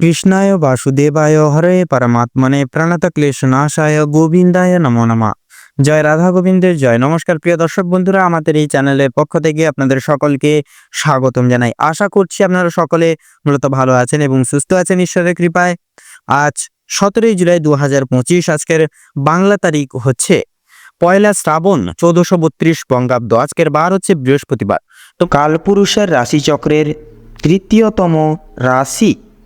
কৃষ্ণায় বাসুদেবায় হরে পরমাত্মনে প্রণত ক্লেশনাশায় গোবিন্দায় নমো নমঃ জয় রাধা গোবিন্দের জয় নমস্কার প্রিয় দর্শক বন্ধুরা, আমাদের এই চ্যানেলের পক্ষ থেকে আপনাদের সকলকে স্বাগতম জানাই। আশা করছি আপনারা সকলে মূলত ভালো আছেন এবং সুস্থ আছেন ঈশ্বরের কৃপায়। আজ সতেরোই জুলাই দু হাজার পঁচিশ, আজকের বাংলা তারিখ হচ্ছে পয়লা শ্রাবণ চৌদ্দশো বত্রিশ বঙ্গাব্দ, আজকের বার হচ্ছে বৃহস্পতিবার। তো কালপুরুষের রাশিচক্রের তৃতীয়তম রাশি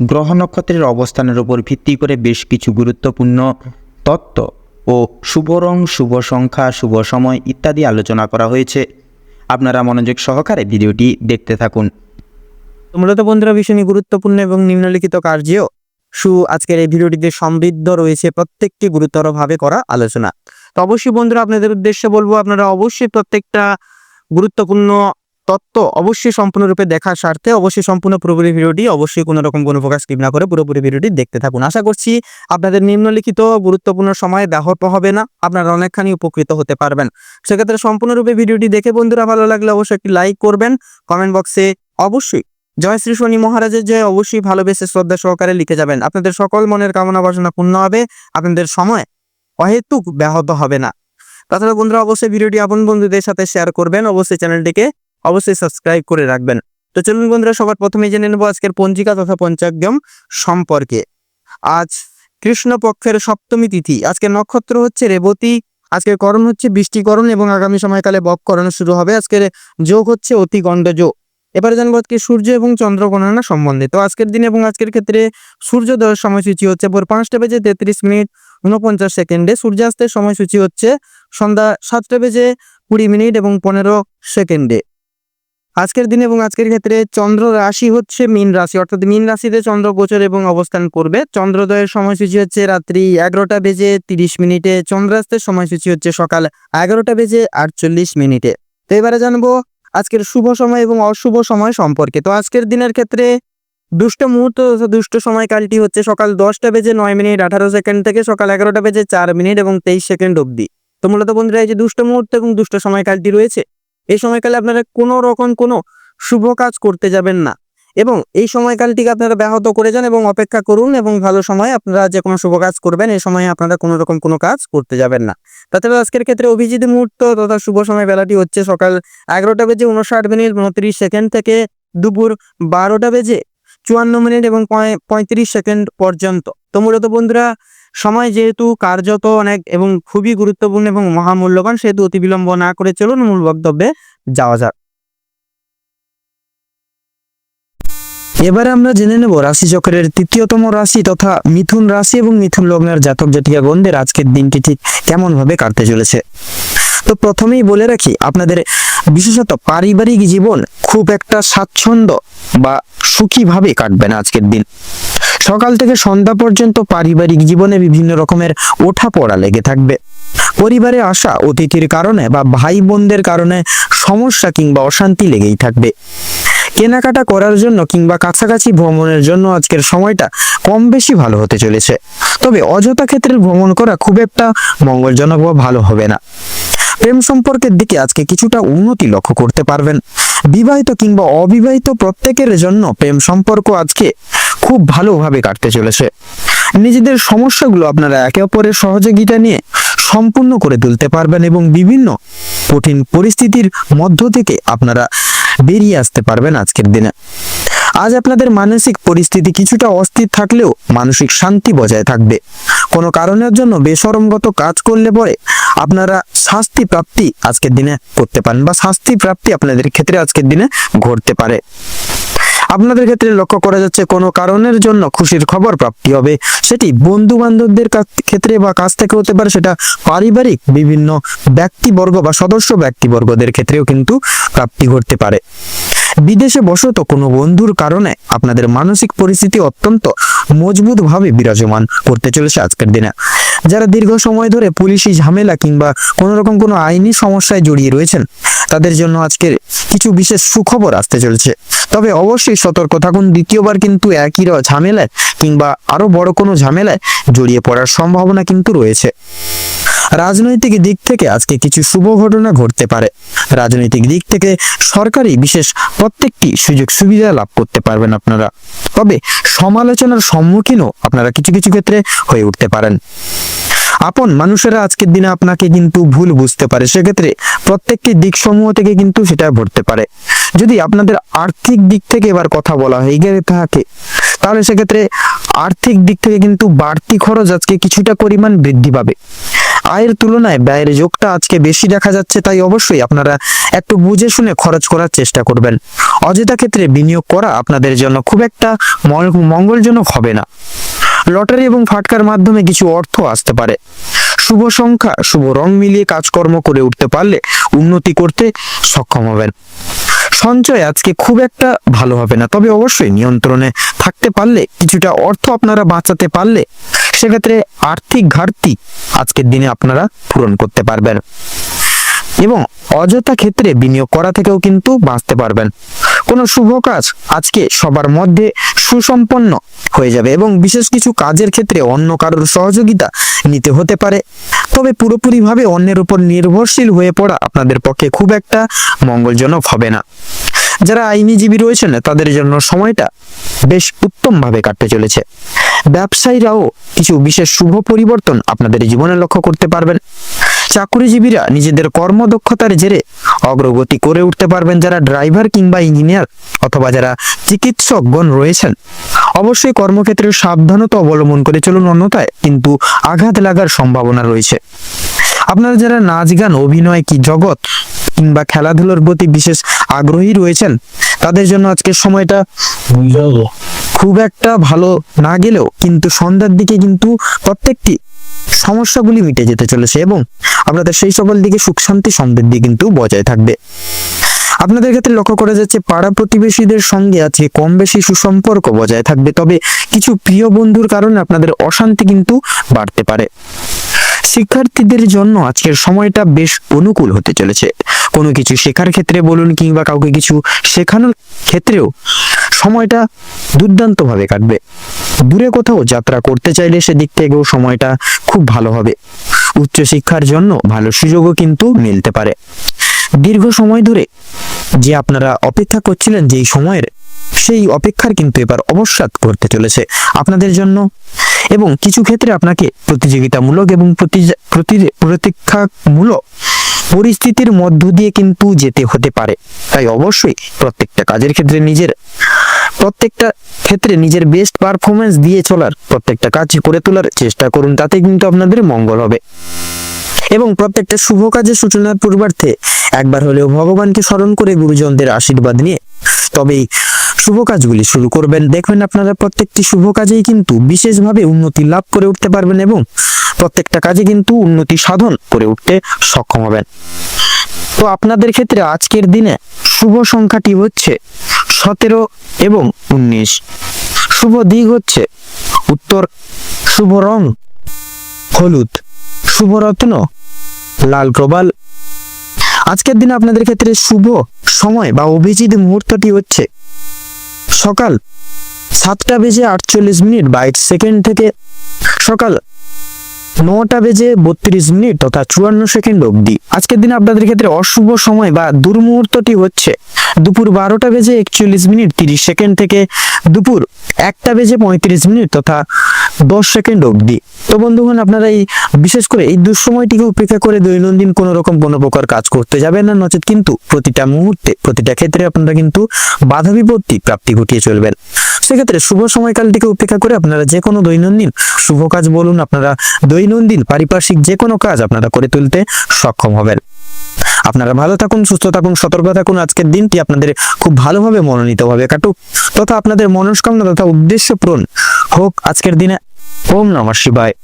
গ্রহ নক্ষত্রের অবস্থানের উপর ভিত্তি করে বেশ কিছু গুরুত্বপূর্ণ তত্ত্ব ও শুভ রং, শুভ সংখ্যা, শুভ সময় ইত্যাদি আলোচনা করা হয়েছে। আপনারা মনোযোগ সহকারে ভিডিওটি দেখতে থাকুন। মূলত বন্ধুরা ভীষণই গুরুত্বপূর্ণ এবং নিম্নলিখিত কার্যেও সু আজকের এই ভিডিওটিতে সমৃদ্ধ রয়েছে প্রত্যেকটি গুরুতরভাবে করা আলোচনা। তো অবশ্যই বন্ধুরা, আপনাদের উদ্দেশ্যে বলব, আপনারা অবশ্যই প্রত্যেকটা গুরুত্বপূর্ণ তত্ত্ব অবশ্যই সম্পূর্ণরূপে দেখার স্বার্থে অবশ্যই সম্পূর্ণ পুরোপুরি ভিডিওটি অবশ্যই কোনো রকম কোনো প্রকাশ স্কিপ না করে পুরোপুরি ভিডিওটি দেখতে থাকুন। আশা করছি আপনাদের নিম্নলিখিত গুরুত্বপূর্ণ সময় ব্যাহত হবে না, আপনারা অনেকখানি উপকৃত হতে পারবেন। সেক্ষেত্রে সম্পূর্ণরূপে ভিডিওটি দেখে বন্ধুরা ভালো লাগলে অবশ্যই একটি লাইক করবেন, কমেন্ট বক্সে অবশ্যই জয় শ্রী শনি মহারাজের জয় অবশ্যই ভালোবেসে শ্রদ্ধা সহকারে লিখে যাবেন। আপনাদের সকল মনের কামনা বাসনা পূর্ণ হবে, আপনাদের সময় অহেতুক ব্যাহত হবে না। তাছাড়া বন্ধুরা অবশ্যই ভিডিওটি আপন বন্ধুদের সাথে শেয়ার করবেন, অবশ্যই চ্যানেলটিকে অবশ্যই সাবস্ক্রাইব করে রাখবেন। তো চলুন বন্ধুরা, সবার প্রথমে জেনে নেব আজকের পঞ্জিকা তথা পঞ্চাগ্যম সম্পর্কে। আজ কৃষ্ণপক্ষের সপ্তমী তিথি। আজকের নক্ষত্র হচ্ছে রেবতী। আজকের করণ হচ্ছে বৃষ্টিকরণ এবং আগামী সময়কালে বককরণ শুরু হবে। আজকের যোগ হচ্ছে অতি গণ্ড যোগ এবারে জানব আজকে সূর্য এবং চন্দ্র গণনা সম্বন্ধে তো আজকের দিন এবং আজকের ক্ষেত্রে সূর্যোদয়ের সময়সূচি হচ্ছে ভোর পাঁচটা বেজে তেত্রিশ মিনিট উনপঞ্চাশ সেকেন্ডে। সূর্যাস্তের সময়সূচি হচ্ছে সন্ধ্যা সাতটা বেজে কুড়ি মিনিট এবং পনেরো সেকেন্ডে। আজকের দিন এবং আজকের ক্ষেত্রে চন্দ্র রাশি হচ্ছে মীন রাশি, অর্থাৎ মীন রাশিতে চন্দ্র গোচর এবং অবস্থান করবে। চন্দ্রোদয়ের সময়সূচি হচ্ছে রাত্রি এগারোটা বেজে তিরিশ মিনিটে, চন্দ্রাস্তের সময়সূচি হচ্ছে সকাল এগারোটা বেজে আটচল্লিশ মিনিটে। তো এবারে জানব আজকের শুভ সময় এবং অশুভ সময় সম্পর্কে। তো আজকের দিনের ক্ষেত্রে দুষ্ট মুহূর্ত দুষ্ট সময়কালটি হচ্ছে সকাল দশটা বেজে নয় মিনিট আঠারো সেকেন্ড থেকে সকাল এগারোটা বেজে চার মিনিট এবং তেইশ সেকেন্ড অবধি। তো মূলত বন্ধুরা, এই যে দুষ্ট মুহূর্ত এবং দুষ্ট সময়কালটি রয়েছে এই সময়কালে আপনারা কোনো রকম কোনো শুভ কাজ করতে যাবেন না। এবং এই সময়কালটিকে আপনারা ব্যাহত করে যান এবং অপেক্ষা করুন এবং ভালো সময় আপনারা যে কোনো শুভ কাজ করবেন, এই সময়ে আপনারা কোনো রকম কোনো কাজ করতে যাবেন না। তাছাড়া আজকের ক্ষেত্রে অভিজিৎ মুহূর্ত তথা শুভ সময় বেলাটি হচ্ছে সকাল এগারোটা বেজে উনষাট মিনিট উনত্রিশ সেকেন্ড থেকে দুপুর বারোটা বেজে চুয়ান্ন মিনিট এবং পঁয়- পঁয়ত্রিশ সেকেন্ড পর্যন্ত। তো মূলত বন্ধুরা সময় যেহেতু কার্যত অনেক এবং খুবই গুরুত্বপূর্ণ এবং মহামূল্যবান, সেহেতু অতি বিলম্ব না করে চলুন মূল বক্তব্যে যাওয়া যাক। এবারে আমরা জেনে নেব রাশি চক্রের তৃতীয়তম রাশি তথা মিথুন রাশি এবং মিথুন লগ্নের জাতক জাতিকা গণদের আজকের দিনটি ঠিক কেমন ভাবে কাটতে চলেছে। তো প্রথমেই বলে রাখি, আপনাদের বিশেষত পারিবারিক জীবন খুব একটা স্বাচ্ছন্দ্য বা সুখীভাবে কাটবে না আজকের দিন। সকাল থেকে সন্ধ্যা পর্যন্ত পারিবারিক জীবনে বিভিন্ন রকমের ওঠা পড়া লেগে থাকবে। পরিবারে আসা অতিথির কারণে বা ভাই বোনদের কারণে সমস্যা কিংবা অশান্তি লেগেই থাকবে। কেনাকাটা করার জন্য কিংবা কাছাকাছি ভ্রমণের জন্য আজকের সময়টা কম বেশি ভালো হতে চলেছে। তবে অযথা ক্ষেত্রে ভ্রমণ করা খুব একটা মঙ্গলজনক বা ভালো হবে না। প্রেম সম্পর্কের দিকে আজকে কিছুটা উন্নতি লক্ষ্য করতে পারবেন। বিবাহিত কিংবা অবিবাহিত প্রত্যেকের জন্য প্রেম সম্পর্ক আজকে খুব ভালোভাবে কাটতে চলেছে। নিজেদের সমস্যাগুলো আপনারা একে অপরের সহযোগিতা নিয়ে সম্পূর্ণ করে তুলতে পারবেন এবং বিভিন্ন কঠিন পরিস্থিতির মধ্য থেকে আপনারা বেরিয়ে আসতে পারবেন আজকের দিনে। আজ আপনাদের মানসিক পরিস্থিতি কিছুটা অস্থির থাকলেও মানসিক শান্তি বজায় থাকবে। কোনো কারণের জন্য বেসরমগত কাজ করলে পরে আপনারা শাস্তি প্রাপ্তি আজকের দিনে করতে পারেন বা শাস্তি প্রাপ্তি আপনাদের ক্ষেত্রে আজকের দিনে ঘটতে পারে। আপনাদের ক্ষেত্রে লক্ষ্য করা যাচ্ছে কোনো কারণের জন্য খুশির খবর প্রাপ্তি হবে। সেটি বন্ধু বান্ধবদের ক্ষেত্রে বা কাছ থেকে হতে পারে, সেটা পারিবারিক বিভিন্ন ব্যক্তিবর্গ বা সদস্য ব্যক্তিবর্গদের ক্ষেত্রেও কিন্তু প্রাপ্তি ঘটতে পারে। বিদেশে বসত কোনো বন্ধুর কারণে আপনাদের মানসিক পরিস্থিতি অত্যন্ত মজবুতভাবে বিরাজমান করতে চলেছে আজকের দিনে। যারা দীর্ঘ সময় ধরে পুলিশি ঝামেলা কিংবা কোনো রকম কোনো আইনি সমস্যায় জড়িয়ে রয়েছেন, তাদের জন্য আজকের কিছু বিশেষ সুখবর আসতে চলেছে। তবে অবশ্যই সতর্ক থাকুন, দ্বিতীয়বার কিন্তু একই ঝামেলায় কিংবা আরও বড় কোনো ঝামেলায় জড়িয়ে পড়ার সম্ভাবনা কিন্তু রয়েছে। রাজনৈতিক দিক থেকে আজকে কিছু শুভ ঘটনা ঘটতে পারে। রাজনৈতিক দিক থেকে সরকারি বিশেষ প্রত্যেকটি সুযোগ সুবিধা লাভ করতে পারবেন আপনারা। তবে সমালোচনার সম্মুখীনও আপনারা কিছু কিছু ক্ষেত্রে হয়ে উঠতে পারেন। আপন মানুষেরা আজকের দিনে আপনাকে কিন্তু ভুল বুঝতে পারে। সেক্ষেত্রে প্রত্যেকটি দিক সমূহ থেকে কিন্তু সেটা ঘটতে পারে। যদি আপনাদের আর্থিক দিক থেকে এবার কথা বলা হয়ে গিয়ে থাকে তাহলে সেক্ষেত্রে আর্থিক দিক থেকে কিন্তু বাড়তি খরচ আজকে কিছুটা পরিমাণ বৃদ্ধি পাবে। আয়ের তুলনায় ব্যয়ের যোগটা আজকে বেশি দেখা যাচ্ছে, তাই অবশ্যই আপনারা একটু বুঝে শুনে খরচ করার চেষ্টা করবেন। অযথা ক্ষেত্রে বিনিয়োগ করা আপনাদের জন্য খুব একটা মঙ্গল- মঙ্গলজনক হবে না। লটারি এবং ফাটকার মাধ্যমে কিছু অর্থ আসতে পারে। শুভ সংখ্যা, শুভ রং মিলিয়ে কাজকর্ম করে উঠতে পারলে উন্নতি করতে সক্ষম হবেন। সঞ্চয় আজকে খুব একটা ভালো হবে না, তবে অবশ্যই নিয়ন্ত্রণে থাকতে পারলে কিছুটা অর্থ আপনারা বাঁচাতে পারলে সেক্ষেত্রে আর্থিক ঘাটতি আজকের দিনে আপনারা পূরণ করতে পারবেন। এবং অযথা ক্ষেত্রে বিনিয়োগ করা থেকেও কিন্তু বাঁচতে পারবেন। কোনো শুভ কাজ আজকে সবার মধ্যে সুসম্পন্ন হয়ে যাবে এবং বিশেষ কিছু কাজের ক্ষেত্রে অন্য কারোর সহযোগিতা নিতে হতে পারে। তবে পুরোপুরিভাবে অন্যের উপর নির্ভরশীল হয়ে পড়া আপনাদের পক্ষে খুব একটা মঙ্গলজনক হবে না। যারা আইনিজীবী রয়েছেন, তাদের জন্য সময়টা বেশ উত্তমভাবে কাটতে চলেছে। ব্যবসায়ীরাও কিছু বিশেষ শুভ পরিবর্তন আপনাদের জীবনে লক্ষ্য করতে পারবেন। চাকুরিজীবীরা নিজেদের কর্মদক্ষতার জেরে অগ্রগতি করে উঠতে পারবেন। যারা ড্রাইভার কিংবা ইঞ্জিনিয়ার অথবা যারা চিকিৎসকগণ রয়েছেন, অবশ্যই কর্মক্ষেত্রে সাবধানতা অবলম্বন করে চলুন অন্যথায় কিন্তু আঘাত লাগার সম্ভাবনা রয়েছে। আপনারা যারা নাচ গান, অভিনয় কি জগৎ কিংবা খেলাধুলোর প্রতি বিশেষ আগ্রহী রয়েছেন তাদের জন্য আজকের সময়টা খুব একটা ভালো না গেলেও কিন্তু সন্ধ্যার দিকে কিন্তু প্রত্যেকটি সমস্যাগুলি মিটে যেতে চলেছে এবং আপনাদের সেই সকল দিকে সুখ শান্তি সমৃদ্ধি কিন্তু বজায় থাকবে। আপনাদের ক্ষেত্রে লক্ষ্য করা যাচ্ছে পাড়া প্রতিবেশীদের সঙ্গে আজকে কম বেশি সুসম্পর্ক বজায় থাকবে তবে কিছু প্রিয় বন্ধুর কারণে আপনাদের অশান্তি কিন্তু বাড়তে পারে। শিক্ষার্থীদের জন্য আজকের সময়টা বেশ অনুকূল হতে চলেছে। কোনো কিছু শেখার ক্ষেত্রে বলুন কিংবা কাউকে কিছু শেখানোর ক্ষেত্রেও সময়টা দুর্দান্তভাবে কাটবে। দূরে কোথাও যাত্রা করতে চাইলে সেদিক থেকেও সময়টা খুব ভালো হবে। উচ্চশিক্ষার জন্য ভালো সুযোগও কিন্তু মিলতে পারে। দীর্ঘ সময় ধরে যে আপনারা অপেক্ষা করছিলেন যেই সময়ের, সেই অপেক্ষার কিন্তু এবার অবসাদ করতে চলেছে। আপনাদের জন্য এবং কিছু ক্ষেত্রে আপনাকে প্রতিযোগিতামূলক এবং প্রতি- প্রতি- প্রতীক্ষামূলক পরিস্থিতির মধ্য দিয়ে কিন্তু যেতে হতে পারে। তাই অবশ্যই প্রত্যেকটা কাজের ক্ষেত্রে নিজের প্রত্যেকটা ক্ষেত্রে নিজের বেস্ট পারফরমেন্স দিয়ে চলার প্রত্যেকটা কাজ করে তোলার চেষ্টা করুন, তাতে কিন্তু আপনাদের মঙ্গল হবে। এবং প্রত্যেকটা শুভ কাজের সূচনার পূর্বার্থে একবার হলেও ভগবানকে স্মরণ করে গুরুজনদের আশীর্বাদ নিয়ে তবেই শুভ কাজগুলি শুরু করবেন। দেখবেন আপনারা প্রত্যেকটি শুভ কাজেই কিন্তু বিশেষভাবে উন্নতি লাভ করে উঠতে পারবেন এবং প্রত্যেকটা কাজে কিন্তু উন্নতি সাধন করে উঠতে সক্ষম হবেন। তো আপনাদের ক্ষেত্রে আজকের দিনে শুভ সংখ্যাটি হচ্ছে সতেরো এবং উনিশ। শুভ দিক হচ্ছে উত্তর, শুভ রং হলুদ। শুভ রত্ন লাল প্রবাল আজকের দিনে আপনাদের ক্ষেত্রে শুভ সময় বা অভিজিৎ মুহূর্তটি হচ্ছে সকাল সাতটা বেজে আটচল্লিশ মিনিট বাইশ সেকেন্ড থেকে সকাল নটা বেজে বত্রিশ মিনিট তথা চুয়ান্ন সেকেন্ড অবধি। আজকের দিনে আপনাদের ক্ষেত্রে অশুভ সময় বা দুর্মুহূর্তটি হচ্ছে দুপুর বারোটা বেজে একচল্লিশ মিনিট তিরিশ সেকেন্ড থেকে দুপুর একটা বেজে পঁয়ত্রিশ মিনিট তথা দশ সেকেন্ড অবধি। তো বন্ধুগণ, আপনারা এই বিশেষ করে এই দুঃসময়টিকে উপেক্ষা করে দৈনন্দিন কোনো রকম কোনো প্রকার কাজ করতে যাবেন না, নচেত কিন্তু প্রতিটা মুহূর্তে, প্রতিটা ক্ষেত্রে আপনারা কিন্তু বাধা বিপত্তি প্রাপ্তি ঘটিয়ে চলবেন। সেক্ষেত্রে শুভ সময়কালটিকে উপেক্ষা করে আপনারা যে কোনো দৈনন্দিন শুভ কাজ বলুন, আপনারা দৈনন্দিন পারিপার্শ্বিক যে কোনো কাজ আপনারা করে তুলতে সক্ষম হবেন। আপনারা ভালো থাকুন, সুস্থ থাকুন, সতর্ক থাকুন। আজকের দিনটি আপনাদের খুব ভালোভাবে মনোনীতভাবে কাটুক। তথা আপনাদের মনস্কামনা তথা উদ্দেশ্য পূরণ হোক আজকের দিনে। ওম নমঃ শিবায়।